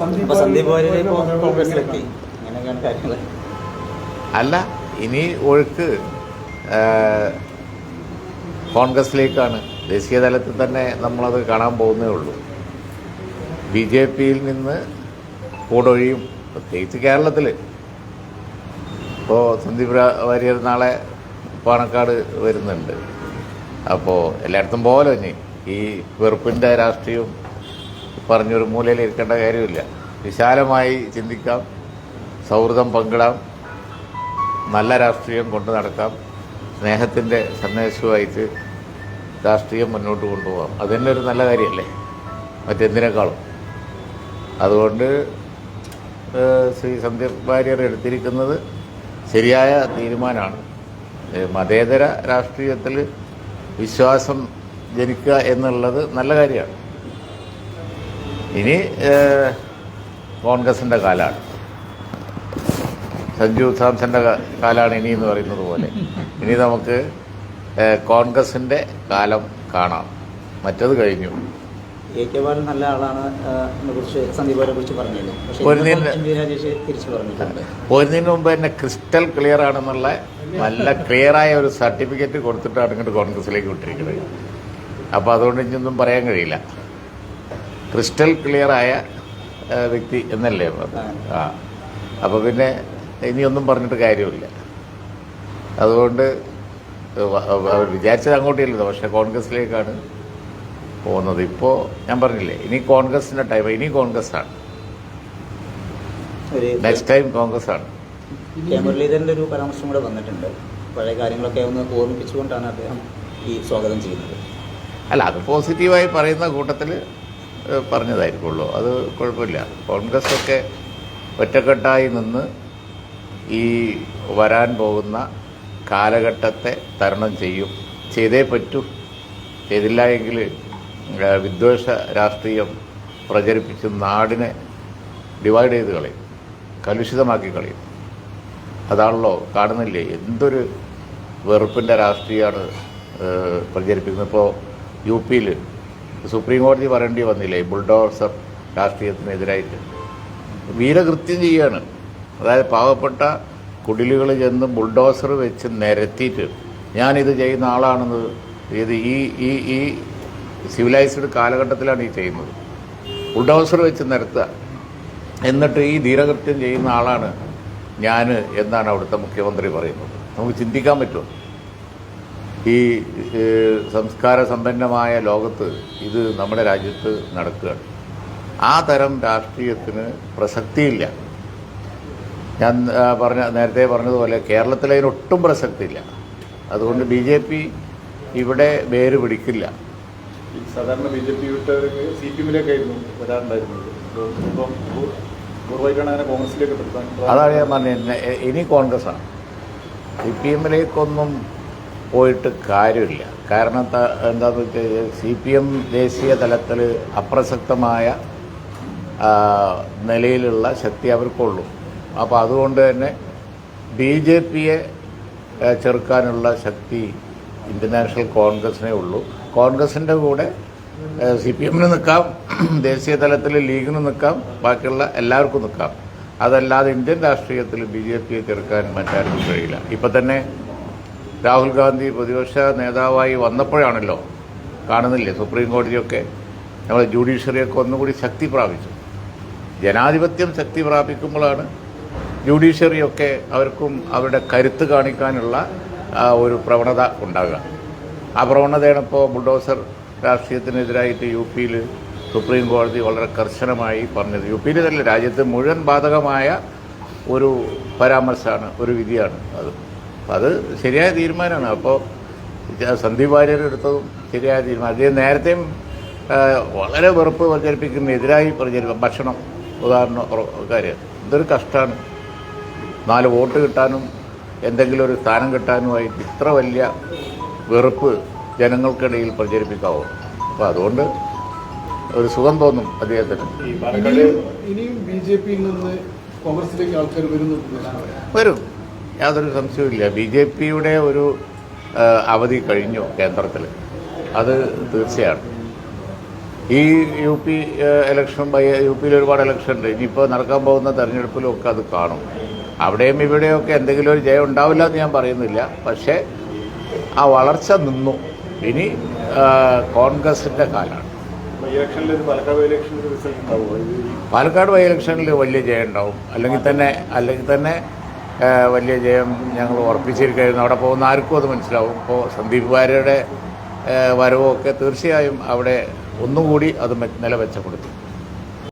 അപ്പൊ സന്ദീപ് വാര്യരെ ഇപ്പോ കോൺഗ്രസിലെത്തി അങ്ങനെയൊക്കെയാണ് കാര്യങ്ങൾ അല്ല ഇനി ഒഴുക്ക് കോൺഗ്രസിലേക്കാണ് ദേശീയ തലത്തിൽ തന്നെ നമ്മളത് കാണാൻ പോകുന്നേ ഉള്ളൂ. ബി ജെ പിയിൽ നിന്ന് കൂടൊഴിയും പ്രത്യേകിച്ച് കേരളത്തിൽ ഇപ്പോൾ സന്ദീപ് വാര്യർ നാളെ പാണക്കാട് വരുന്നുണ്ട്. അപ്പോൾ എല്ലായിടത്തും പോലെ തന്നെ ഈ വെറുപ്പിന്റെ രാഷ്ട്രീയവും പറഞ്ഞൊരു മൂലയിൽ ഇരിക്കേണ്ട കാര്യമില്ല. വിശാലമായി ചിന്തിക്കാം. സൗഹൃദം പങ്കിടാം. നല്ല രാഷ്ട്രീയം കൊണ്ടു നടക്കാം. സ്നേഹത്തിന്റെ സന്ദേശവുമായിട്ട് രാഷ്ട്രീയം മുന്നോട്ട് കൊണ്ടുപോകാം അത് തന്നെ ഒരു നല്ല കാര്യമല്ലേ മറ്റെന്തിനേക്കാളും. അതുകൊണ്ട് ശ്രീ സന്ദീപ് ഭാര്യർ എടുത്തിരിക്കുന്നത് ശരിയായ തീരുമാനമാണ്. മതേതര രാഷ്ട്രീയത്തിൽ വിശ്വാസം ജനിക്കുക എന്നുള്ളത് നല്ല കാര്യമാണ്. ഇനി കോൺഗ്രസിന്റെ കാലമാണ് സഞ്ജു സാംസന്റെ കാലാണ് ഇനി എന്ന് പറയുന്നത് പോലെ. ഇനി നമുക്ക് കോൺഗ്രസിന്റെ കാലം കാണാം. മറ്റത് കഴിഞ്ഞു. നല്ല ആളാണ് കുറിച്ച് കുറിച്ച് പോരുന്നതിന് മുമ്പ് തന്നെ ക്രിസ്റ്റൽ ക്ലിയർ ആണെന്നുള്ള നല്ല ക്ലിയറായ ഒരു സർട്ടിഫിക്കറ്റ് കൊടുത്തിട്ടാണ് ഇങ്ങോട്ട് കോൺഗ്രസിലേക്ക് വിട്ടിരിക്കുന്നത്. അപ്പോൾ അതുകൊണ്ട് ഇനിയൊന്നും പറയാൻ കഴിയില്ല. ക്രിസ്റ്റൽ ക്ലിയറായ ആയ വ്യക്തി എന്നല്ലേ പറഞ്ഞത്? ആ. അപ്പോൾ പിന്നെ ഇനിയൊന്നും പറഞ്ഞിട്ട് കാര്യമില്ല. അതുകൊണ്ട് അവർ വിചാരിച്ചത് അങ്ങോട്ടില്ലല്ലോ പക്ഷേ കോൺഗ്രസിലേക്കാണ് പോകുന്നത്. ഇപ്പോൾ ഞാൻ പറഞ്ഞില്ലേ ഇനി കോൺഗ്രസിന്റെ ടൈം ഇനി കോൺഗ്രസ് ആണ് ഒരു നെക്സ്റ്റ് ടൈം കോൺഗ്രസ് ആണ് കെ മുരളീധരന്റെ ഒരു പരാമർശം കൂടെ വന്നിട്ടുണ്ട്. പഴയ കാര്യങ്ങളൊക്കെ ഒന്ന് ഓർമ്മിപ്പിച്ചുകൊണ്ടാണ് അദ്ദേഹം ഈ സ്വാഗതം ചെയ്യുന്നത്. അല്ല അത് പോസിറ്റീവായി പറയുന്ന കൂട്ടത്തിൽ പറഞ്ഞതായിരിക്കുള്ളൂ. അത് കുഴപ്പമില്ല. കോൺഗ്രസ് ഒക്കെ ഒറ്റക്കെട്ടായി നിന്ന് ഈ വരാൻ പോകുന്ന കാലഘട്ടത്തെ തരണം ചെയ്യും. ചെയ്തേ പറ്റൂ. ചെയ്തില്ല എങ്കിൽ വിദ്വേഷ രാഷ്ട്രീയം പ്രചരിപ്പിച്ച് നാടിനെ ഡിവൈഡ് ചെയ്ത് കളയും. കലുഷിതമാക്കി കളയും. അതാണല്ലോ കാണുന്നില്ലേ? എന്തൊരു വെറുപ്പിന്റെ രാഷ്ട്രീയമാണ് പ്രചരിപ്പിക്കുന്നത്. ഇപ്പോൾ യു പിയിൽ സുപ്രീം കോടതി പറയേണ്ടി വന്നില്ലേ ബുൾഡോസർ രാഷ്ട്രീയത്തിനെതിരായിട്ട്? വീരകൃത്യം ചെയ്യാണ്. അതായത് പാവപ്പെട്ട കുടിലുകൾ ചെന്ന് ബുൾഡോസർ വെച്ച് നിരത്തിയിട്ട് ഞാനിത് ചെയ്യുന്ന ആളാണെന്ന് ഇത് ഈ ഈ ഈ സിവിലൈസ്ഡ് കാലഘട്ടത്തിലാണ് ഈ ചെയ്യുന്നത്. ബുൾഡോസർ വെച്ച് നിരത്തുക. എന്നിട്ട് ഈ ധീരകൃത്യം ചെയ്യുന്ന ആളാണ് ഞാൻ എന്നാണ് അവിടുത്തെ മുഖ്യമന്ത്രി പറയുന്നത്. നമുക്ക് ചിന്തിക്കാൻ പറ്റുമോ? ഈ സംസ്കാര സമ്പന്നമായ ലോകത്ത് ഇത് നമ്മുടെ രാജ്യത്ത് നടക്കുകയാണ്. ആ തരം രാഷ്ട്രീയത്തിന് പ്രസക്തിയില്ല. ഞാൻ പറഞ്ഞ നേരത്തെ പറഞ്ഞതുപോലെ കേരളത്തിൽ അതിനൊട്ടും പ്രസക്തിയില്ല. അതുകൊണ്ട് ബി ജെ പി ഇവിടെ വേര് പിടിക്കില്ല. സാധാരണ ബി ജെ പി വിട്ടവർക്ക് സി പി എമ്മിലേക്കായിരുന്നു വരാറുണ്ടായിരുന്നത്. ഇപ്പം പൂ- പൂർവമായിട്ടാണ് അങ്ങനെ കോൺഗ്രസിലേക്ക് അതാണ് ഞാൻ പറഞ്ഞത്. ഇനി ഇനി കോൺഗ്രസ്സാണ്. സി പി എമ്മിലേക്കൊന്നും പോയിട്ട് കാര്യമില്ല. കാരണം എന്താണെന്ന് വെച്ച് വെച്ചാൽ സി പി എം ദേശീയ തലത്തിൽ അപ്രസക്തമായ നിലയിലുള്ള ശക്തി അവർക്കുള്ളൂ. അപ്പോൾ അതുകൊണ്ട് തന്നെ ബി ജെ പിയെ ചെറുക്കാനുള്ള ശക്തി ഇന്ത്യൻ നാഷണൽ കോൺഗ്രസിനേ ഉള്ളൂ. കോൺഗ്രസിന്റെ കൂടെ സി പി എമ്മിന് നിൽക്കാം ദേശീയ തലത്തിൽ ലീഗിന് നിൽക്കാം ബാക്കിയുള്ള എല്ലാവർക്കും നിൽക്കാം. അതല്ലാതെ ഇന്ത്യൻ രാഷ്ട്രീയത്തിൽ ബി ജെ പിയെ ചെറുക്കാൻ മറ്റാർക്കും കഴിയില്ല. ഇപ്പം തന്നെ രാഹുൽ ഗാന്ധി പ്രതിപക്ഷ നേതാവായി വന്നപ്പോഴാണല്ലോ കാണുന്നില്ലേ സുപ്രീം കോടതിയൊക്കെ. നമ്മുടെ ജുഡീഷ്യറിയൊക്കെ ഒന്നുകൂടി ശക്തി പ്രാപിച്ചു. ജനാധിപത്യം ശക്തി പ്രാപിക്കുമ്പോഴാണ് ജുഡീഷ്യറിയൊക്കെ അവർക്കും അവരുടെ കരുത്ത് കാണിക്കാനുള്ള ഒരു പ്രവണത ഉണ്ടാകുക ആ പ്രവണതയാണ് ഇപ്പോൾ ബുൾഡോസർ രാഷ്ട്രീയത്തിനെതിരായിട്ട് യു പിയിൽ സുപ്രീം കോടതി വളരെ കർശനമായി പറഞ്ഞത്. യു പിയിൽ തന്നെ രാജ്യത്ത് മുഴുവൻ ബാധകമായ ഒരു പരാമർശമാണ് ഒരു വിധിയാണ് അത്. അപ്പം അത് ശരിയായ തീരുമാനമാണ്. അപ്പോൾ സന്ദീപ് വാര്യർ എടുത്തതും ശരിയായ തീരുമാനം. അദ്ദേഹം നേരത്തെയും വളരെ വെറുപ്പ് പ്രചരിപ്പിക്കുന്ന എതിരായി പ്രചരിപ്പ ഭക്ഷണം ഉദാഹരണം കാര്യം. ഇതൊരു കഷ്ടമാണ് നാല് വോട്ട് കിട്ടാനും എന്തെങ്കിലും ഒരു സ്ഥാനം കിട്ടാനുമായിട്ട് ഇത്ര വലിയ വെറുപ്പ് ജനങ്ങൾക്കിടയിൽ പ്രചരിപ്പിക്കാവോ? അപ്പോൾ അതുകൊണ്ട് ഒരു സുഖം തോന്നും അദ്ദേഹത്തിന്. ഈ പാലക്കാട് ഇനിയും ഇനിയും ബി ജെ പിയിൽ നിന്ന് കോൺഗ്രസിലേക്ക് ആൾക്കാർ വരുന്നു വരും. യാതൊരു സംശയവുമില്ല. ബി ജെ പിയുടെ ഒരു അവധി കഴിഞ്ഞു കേന്ദ്രത്തിൽ അത് തീർച്ചയാണ്. ഈ U P election by U പിയിൽ ഒരുപാട് ഇലക്ഷൻ ഉണ്ട്. ഇനിയിപ്പോൾ നടക്കാൻ പോകുന്ന തെരഞ്ഞെടുപ്പിലും ഒക്കെ അത് കാണും. അവിടെയും ഇവിടെയൊക്കെ എന്തെങ്കിലും ഒരു ജയം ഉണ്ടാവില്ല എന്ന് ഞാൻ പറയുന്നില്ല. പക്ഷേ ആ വളർച്ച നിന്നു. ഇനി കോൺഗ്രസിന്റെ കാലമാണ് പാലക്കാട് ബൈ ഇലക്ഷനിൽ വലിയ ജയം ഉണ്ടാവും. അല്ലെങ്കിൽ തന്നെ അല്ലെങ്കിൽ തന്നെ വലിയ ജയം ഞങ്ങൾ ഉറപ്പിച്ചിരിക്കുന്നു അവിടെ പോകുന്ന ആർക്കും അത് മനസ്സിലാവും. ഇപ്പോൾ സന്ദീപ് വാര്യയുടെ വരവൊക്കെ തീർച്ചയായും അവിടെ ഒന്നുകൂടി അത് മെ- നില മെച്ചപ്പെടുത്തും